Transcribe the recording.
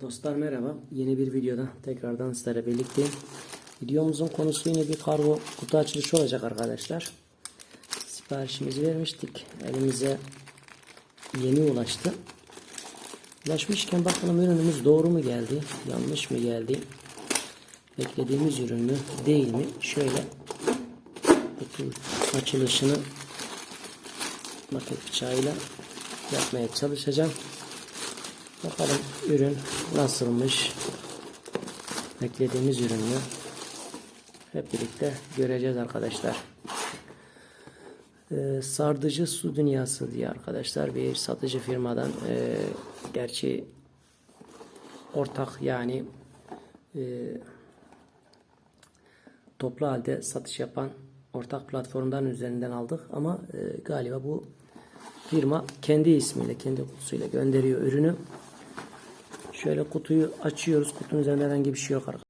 Dostlar merhaba. Yeni bir videoda tekrardan sizlerle birlikteyim. Videomuzun konusu yine bir kargo kutu açılışı olacak arkadaşlar. Siparişimizi vermiştik. Elimize yeni ulaştı. Ulaşmışken bakalım ürünümüz doğru mu geldi? Yanlış mı geldi? Beklediğimiz ürün mü? Değil mi? Şöyle kutu açılışını maket bıçağıyla yapmaya çalışacağım. Bakalım ürün nasılmış? Beklediğimiz ürün mü? Hep birlikte göreceğiz arkadaşlar. Ee, Sardıcı Su Dünyası diye arkadaşlar bir satıcı firmadan e, gerçi ortak yani e, toplu halde satış yapan ortak platformdan üzerinden aldık ama e, galiba bu firma kendi ismiyle kendi kutusuyla gönderiyor ürünü. Şöyle kutuyu açıyoruz. Kutunun üzerinde herhangi bir şey yok arkadaşlar.